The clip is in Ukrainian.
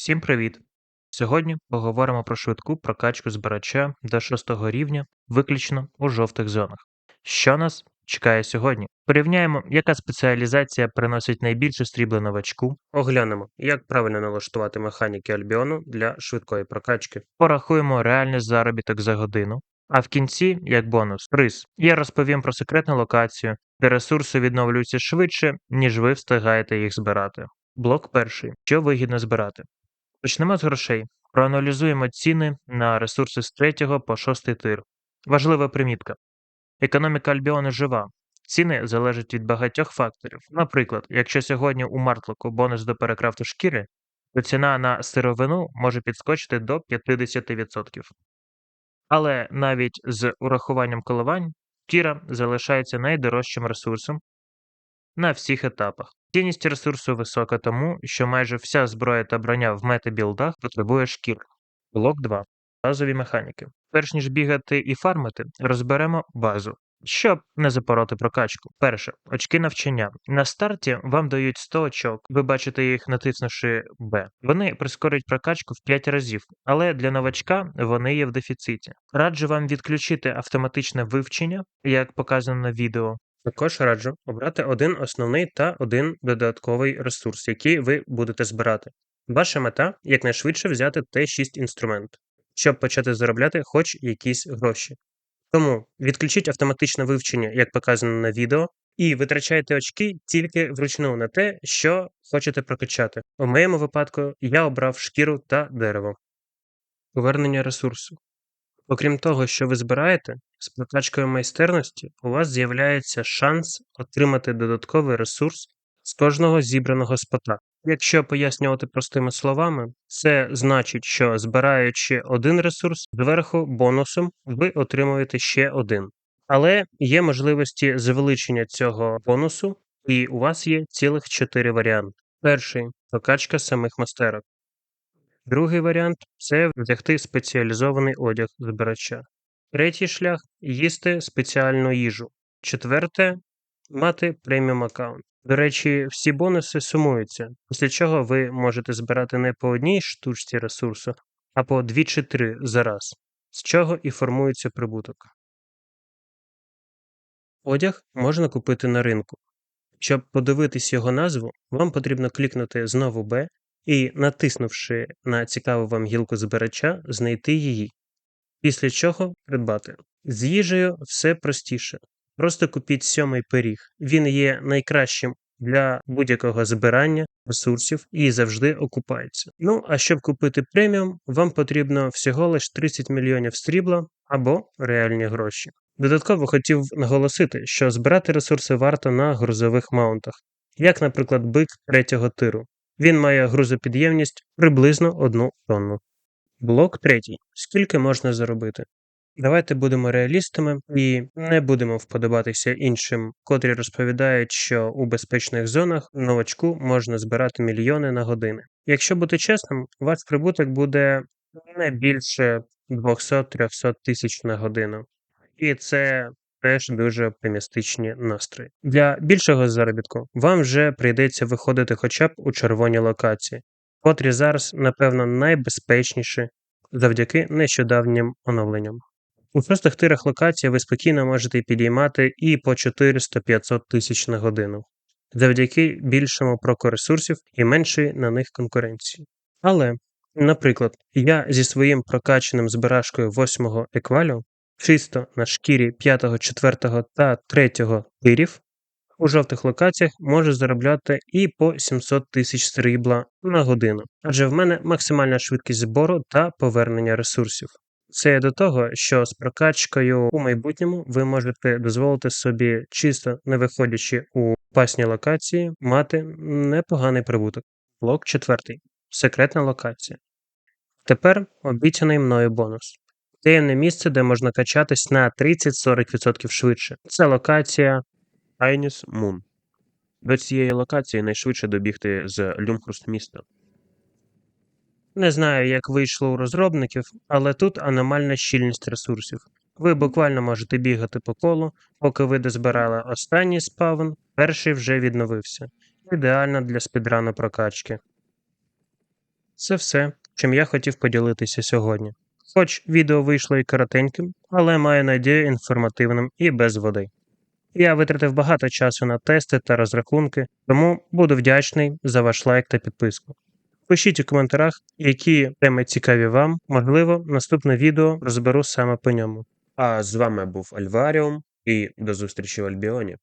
Всім привіт! Сьогодні поговоримо про швидку прокачку збирача до 6 рівня виключно у жовтих зонах. Що нас чекає сьогодні? Порівняємо, яка спеціалізація приносить найбільше срібла новачку. Оглянемо, як правильно налаштувати механіки Альбіону для швидкої прокачки. Порахуємо реальний заробіток за годину. А в кінці, як бонус, приз. Я розповім про секретну локацію, де ресурси відновлюються швидше, ніж ви встигаєте їх збирати. Блок перший. Що вигідно збирати? Почнемо з грошей. Проаналізуємо ціни на ресурси з 3 по 6 тир. Важлива примітка. Економіка Альбіону жива. Ціни залежать від багатьох факторів. Наприклад, якщо сьогодні у Мартлоку бонус до перекрафту шкіри, то ціна на сировину може підскочити до 50%. Але навіть з урахуванням коливань, шкіра залишається найдорожчим ресурсом на всіх етапах. Цінність ресурсу висока тому, що майже вся зброя та броня в метабілдах потребує шкір. Блок 2. Базові механіки. Перш ніж бігати і фармити, розберемо базу. Щоб не запороти прокачку. Перше, очки навчання. На старті вам дають 100 очок, ви бачите їх натиснувши Б. Вони прискорять прокачку в 5 разів, але для новачка вони є в дефіциті. Раджу вам відключити автоматичне вивчення, як показано на відео, також раджу обрати один основний та один додатковий ресурс, який ви будете збирати. Ваша мета якнайшвидше взяти Т6 інструмент, щоб почати заробляти хоч якісь гроші. Тому відключіть автоматичне вивчення, як показано на відео, і витрачайте очки тільки вручну на те, що хочете прокачати. У моєму випадку я обрав шкіру та дерево. Повернення ресурсу. Окрім того, що ви збираєте, з прокачкою майстерності у вас з'являється шанс отримати додатковий ресурс з кожного зібраного спота. Якщо пояснювати простими словами, це значить, що збираючи один ресурс, зверху бонусом ви отримуєте ще один. Але є можливості звеличення цього бонусу, і у вас є цілих чотири варіанти. Перший прокачка самих мастерок. Другий варіант це вдягти спеціалізований одяг збирача. Третій шлях їсти спеціальну їжу. Четверте мати преміум аккаунт. До речі, всі бонуси сумуються, після чого ви можете збирати не по одній штучці ресурсу, а по дві чи три за раз, з чого і формується прибуток. Одяг можна купити на ринку. Щоб подивитись його назву, вам потрібно клікнути знову Б і, натиснувши на цікаву вам гілку збирача, знайти її, після чого придбати. З їжею все простіше. Просто купіть сьомий пиріг. Він є найкращим для будь-якого збирання ресурсів і завжди окупається. Ну, а щоб купити преміум, вам потрібно всього лиш 30 мільйонів срібла або реальні гроші. Додатково хотів наголосити, що збирати ресурси варто на грузових маунтах, як, наприклад, бик третього тиру. Він має грузопідємність приблизно 1 тонну. Блок третій. Скільки можна заробити? Давайте будемо реалістами і не будемо вподобатися іншим, котрі розповідають, що у безпечних зонах новачку можна збирати мільйони на години. Якщо бути чесним, ваш прибуток буде не більше 200-300 тисяч на годину. І це теж дуже оптимістичні настрої. Для більшого заробітку вам вже прийдеться виходити хоча б у червоні локації, котрі зараз, напевно, найбезпечніші завдяки нещодавнім оновленням. У простих тирах локації ви спокійно можете підіймати і по 400-500 тисяч на годину, завдяки більшому проку ресурсів і меншій на них конкуренції. Але, наприклад, я зі своїм прокачаним збирашкою 8-го еквалю чисто на шкірі 5, 4 та 3 тирів у жовтих локаціях можу заробляти і по 700 тисяч срібла на годину, адже в мене максимальна швидкість збору та повернення ресурсів. Це до того, що з прокачкою у майбутньому ви можете дозволити собі, чисто не виходячи у пасні локації, мати непоганий прибуток. Блок четвертий. Секретна локація. Тепер обіцяний мною бонус. Таємне місце, де можна качатись на 30-40% швидше. Це локація Айніс Мун. До цієї локації найшвидше добігти з Люмхурст міста. Не знаю, як вийшло у розробників, але тут аномальна щільність ресурсів. Ви буквально можете бігати по колу, поки ви дозбирали останній спавн, перший вже відновився. Ідеально для спідрану прокачки. Це все, чим я хотів поділитися сьогодні. Хоч відео вийшло і коротеньким, але маю надію інформативним і без води. Я витратив багато часу на тести та розрахунки, тому буду вдячний за ваш лайк та підписку. Пишіть у коментарях, які теми цікаві вам, можливо, наступне відео розберу саме по ньому. А з вами був Альваріум і до зустрічі в Альбіоні.